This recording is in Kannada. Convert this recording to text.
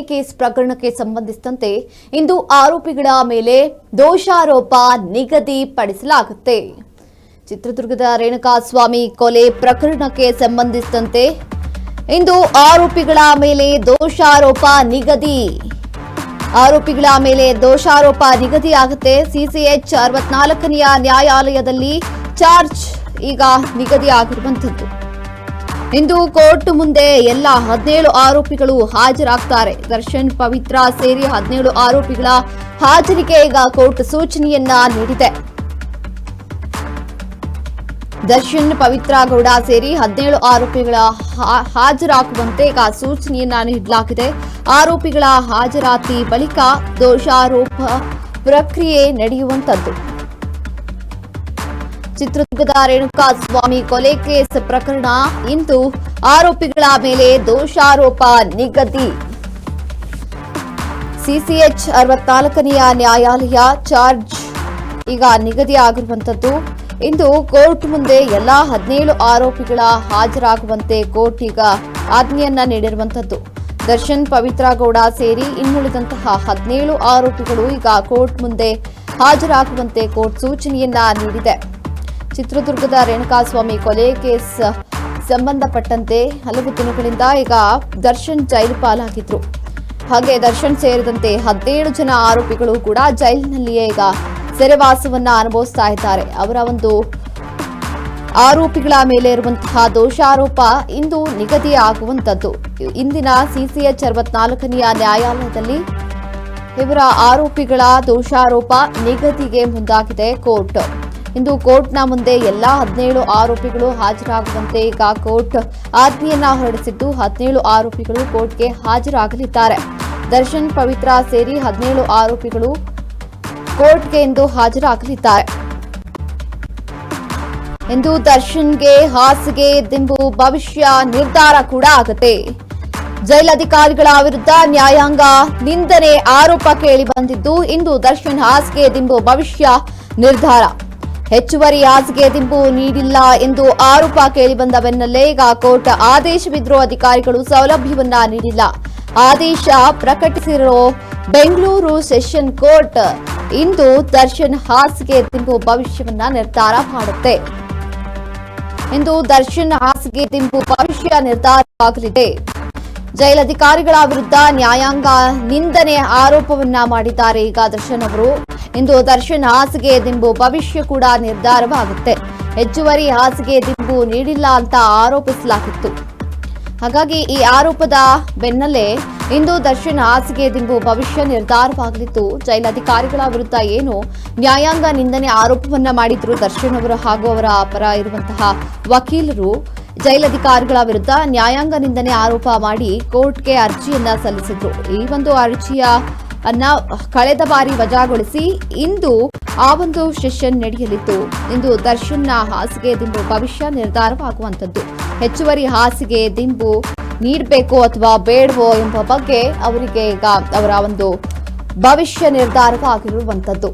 ಕೇಸ್ ಪ್ರಕರಣಕ್ಕೆ ಸಂಬಂಧಿಸಿದಂತೆ ಇಂದು ಆರೋಪಿಗಳ ಮೇಲೆ ದೋಷಾರೋಪ ನಿಗದಿಪಡಿಸಲಾಗುತ್ತೆ. ಚಿತ್ರದುರ್ಗದ ರೇಣುಕಾಸ್ವಾಮಿ ಕೊಲೆ ಪ್ರಕರಣಕ್ಕೆ ಸಂಬಂಧಿಸಿದಂತೆ ಇಂದು ಆರೋಪಿಗಳ ಮೇಲೆ ದೋಷಾರೋಪ ನಿಗದಿ. ಆರೋಪಿಗಳ ಮೇಲೆ ದೋಷಾರೋಪ ನಿಗದಿಯಾಗುತ್ತೆ. ಸಿಸಿಎಚ್ ಅರವತ್ನಾಲ್ಕನೆಯ ನ್ಯಾಯಾಲಯದಲ್ಲಿ ಚಾರ್ಜ್ ಈಗ ನಿಗದಿಯಾಗಿರುವಂಥದ್ದು. ಇಂದು ಕೋರ್ಟ್ ಮುಂದೆ ಎಲ್ಲ ಹದಿನೇಳು ಆರೋಪಿಗಳು ಹಾಜರಾಗ್ತಾರೆ. ದರ್ಶನ್ ಪವಿತ್ರ ಸೇರಿ ಹದಿನೇಳು ಆರೋಪಿಗಳ ಹಾಜರಿಗೆ ಈಗ ಕೋರ್ಟ್ ಸೂಚನೆಯನ್ನ ನೀಡಿದೆ. ದರ್ಶನ್ ಪವಿತ್ರ ಗೌಡ ಸೇರಿ ಹದಿನೇಳು ಆರೋಪಿಗಳ ಹಾಜರಾಗುವಂತೆ ಈಗ ಸೂಚನೆಯನ್ನ ನೀಡಲಾಗಿದೆ. ಆರೋಪಿಗಳ ಹಾಜರಾತಿ ಬಳಿಕ ದೋಷಾರೋಪ ಪ್ರಕ್ರಿಯೆ ನಡೆಯುವಂತದ್ದು. ಚಿತ್ರದುರ್ಗದ ರೇಣುಕಾಸ್ವಾಮಿ ಕೊಲೆ ಕೇಸ್ ಪ್ರಕರಣ ಇಂದು ಆರೋಪಿಗಳ ಮೇಲೆ ದೋಷಾರೋಪ ನಿಗದಿ. ಸಿಸಿಎಚ್ ಅರವತ್ನಾಲ್ಕನೆಯ ನ್ಯಾಯಾಲಯ ಚಾರ್ಜ್ ಈಗ ನಿಗದಿಯಾಗಿರುವಂತದ್ದು ಇಂದು ಕೋರ್ಟ್ ಮುಂದೆ ಎಲ್ಲಾ ಹದಿನೇಳು ಆರೋಪಿಗಳ ಹಾಜರಾಗುವಂತೆ ಕೋರ್ಟ್ ಈಗ ಆಜ್ಞೆಯನ್ನ ನೀಡಿರುವಂತದ್ದು ದರ್ಶನ್ ಪವಿತ್ರಗೌಡ ಸೇರಿ ಇನ್ನುಳಿದಂತಹ ಹದಿನೇಳು ಆರೋಪಿಗಳು ಈಗ ಕೋರ್ಟ್ ಮುಂದೆ ಹಾಜರಾಗುವಂತೆ ಕೋರ್ಟ್ ಸೂಚನೆಯನ್ನ ನೀಡಿದೆ. ಚಿತ್ರದುರ್ಗದ ರೇಣುಕಾಸ್ವಾಮಿ ಕೊಲೆ ಕೇಸ್ ಸಂಬಂಧಪಟ್ಟಂತೆ ಹಲವು ದಿನಗಳಿಂದ ಈಗ ದರ್ಶನ್ ಜೈಲು ಪಾಲಾಗಿದ್ರು. ಹಾಗೆ ದರ್ಶನ್ ಸೇರಿದಂತೆ ಹದಿನೇಳು ಜನ ಆರೋಪಿಗಳು ಕೂಡ ಜೈಲಿನಲ್ಲಿಯೇ ಈಗ ಸೆರೆವಾಸವನ್ನ ಅನುಭವಿಸ್ತಾ ಇದ್ದಾರೆ. ಅವರ ಒಂದು ಆರೋಪಿಗಳ ಮೇಲೆ ಇರುವಂತಹ ದೋಷಾರೋಪ ಇಂದು ನಿಗದಿಯಾಗುವಂತದ್ದು ಇಂದಿನ ಸಿಸಿಎಚ್ ಅರವತ್ನಾಲ್ಕನೆಯ ನ್ಯಾಯಾಲಯದಲ್ಲಿ ಇವರ ಆರೋಪಿಗಳ ದೋಷಾರೋಪ ನಿಗದಿಗೆ ಮುಂದಾಗಿದೆ ಕೋರ್ಟ್. ಇಂದು ಕೋರ್ಟ್ನ ಮುಂದೆ ಎಲ್ಲಾ ಹದಿನೇಳು ಆರೋಪಿಗಳು ಹಾಜರಾಗುವಂತೆ ಈಗ ಕೋರ್ಟ್ ಆಜ್ಞೆಯನ್ನ ಹೊರಡಿಸಿದ್ದು ಹದಿನೇಳು ಆರೋಪಿಗಳು ಕೋರ್ಟ್ಗೆ ಹಾಜರಾಗಲಿದ್ದಾರೆ. ದರ್ಶನ್ ಪವಿತ್ರ ಸೇರಿ ಹದಿನೇಳು ಆರೋಪಿಗಳು ಕೋರ್ಟ್ಗೆ ಇಂದು ಹಾಜರಾಗಲಿದ್ದಾರೆ. ಇಂದು ದರ್ಶನ್ಗೆ, ಹಾಸಿಗೆ ದಿಂಬು ಭವಿಷ್ಯ ನಿರ್ಧಾರ ಕೂಡ ಆಗುತ್ತೆ. ಜೈಲಧಿಕಾರಿಗಳ ವಿರುದ್ಧ ನ್ಯಾಯಾಂಗ ನಿಂದನೆ ಆರೋಪ ಕೇಳಿ ಬಂದಿದ್ದು ಇಂದು ದರ್ಶನ್ ಹಾಸಿಗೆ ದಿಂಬು ಭವಿಷ್ಯ ನಿರ್ಧಾರ. ಹೆಚ್ಚುವರಿ ಹಾಸಿಗೆ ದಿಂಬು ನೀಡಿಲ್ಲ ಎಂದು ಆರೋಪ ಕೇಳಿಬಂದ ಬೆನ್ನಲ್ಲೇ ಈಗ ಕೋರ್ಟ್ ಆದೇಶವಿದ್ರೂ ಅಧಿಕಾರಿಗಳು ಸೌಲಭ್ಯವನ್ನ ನೀಡಿಲ್ಲ. ಆದೇಶ ಪ್ರಕಟಿಸಿರೋ ಬೆಂಗಳೂರು ಸೆಷನ್ ಕೋರ್ಟ್ ಇಂದು ದರ್ಶನ್ ಹಾಸಿಗೆ ದಿಂಬು ಭವಿಷ್ಯವನ್ನ ನಿರ್ಧಾರ ಮಾಡುತ್ತೆ. ಇಂದು ದರ್ಶನ್ ಹಾಸಿಗೆ ದಿಂಬು ಭವಿಷ್ಯ ನಿರ್ಧಾರವಾಗಲಿದೆ. ಜೈಲಧಿಕಾರಿಗಳ ವಿರುದ್ಧ ನ್ಯಾಯಾಂಗ ನಿಂದನೆ ಆರೋಪವನ್ನ ಮಾಡಿದ್ದಾರೆ. ಈಗ ದರ್ಶನ್ ಅವರು ಇಂದು ದರ್ಶನ್ ಹಾಸಿಗೆ ದಿಂಬು, ಭವಿಷ್ಯ ಕೂಡ ನಿರ್ಧಾರವಾಗುತ್ತೆ. ಹೆಚ್ಚುವರಿ ಹಾಸಿಗೆ ದಿಂಬು ನೀಡಿಲ್ಲ ಅಂತ ಆರೋಪಿಸಲಾಗಿತ್ತು. ಹಾಗಾಗಿ ಈ ಆರೋಪದ ಬೆನ್ನಲ್ಲೇ ಇಂದು ದರ್ಶನ್ ಹಾಸಿಗೆ ದಿಂಬು, ಭವಿಷ್ಯ ನಿರ್ಧಾರವಾಗಲಿತ್ತು ಜೈಲಧಿಕಾರಿಗಳ ವಿರುದ್ಧ ಏನು ನ್ಯಾಯಾಂಗ ನಿಂದನೆ ಆರೋಪವನ್ನ ಮಾಡಿದ್ರು ದರ್ಶನ್ ಅವರು ಹಾಗೂ ಅವರ ಪರ ಇರುವಂತಹ ವಕೀಲರು ಜೈಲಧಿಕಾರಿಗಳ ವಿರುದ್ಧ ನ್ಯಾಯಾಂಗ ನಿಂದನೆ ಆರೋಪ ಮಾಡಿ ಕೋರ್ಟ್ಗೆ ಅರ್ಜಿಯನ್ನ ಸಲ್ಲಿಸಿದ್ರು. ಈ ಒಂದು ಅರ್ಜಿಯ ಅನ್ನ ಕಳೆದ ಬಾರಿ ವಜಾಗೊಳಿಸಿ ಇಂದು ಆ ಒಂದು ಸೆಷನ್ ನಡೆಯಲಿದ್ದು, ಇಂದು ದರ್ಶನ್ನ ಹಾಸಿಗೆ ದಿಂಬು ಭವಿಷ್ಯ ನಿರ್ಧಾರವಾಗುವಂತದ್ದು ಹೆಚ್ಚುವರಿ ಹಾಸಿಗೆ ದಿಂಬು ನೀಡಬೇಕು ಅಥವಾ ಬೇಡವೋ ಎಂಬ ಬಗ್ಗೆ ಅವರಿಗೆ ಈಗ ಅವರ ಒಂದು ಭವಿಷ್ಯ ನಿರ್ಧಾರವಾಗಿರುವಂತದ್ದು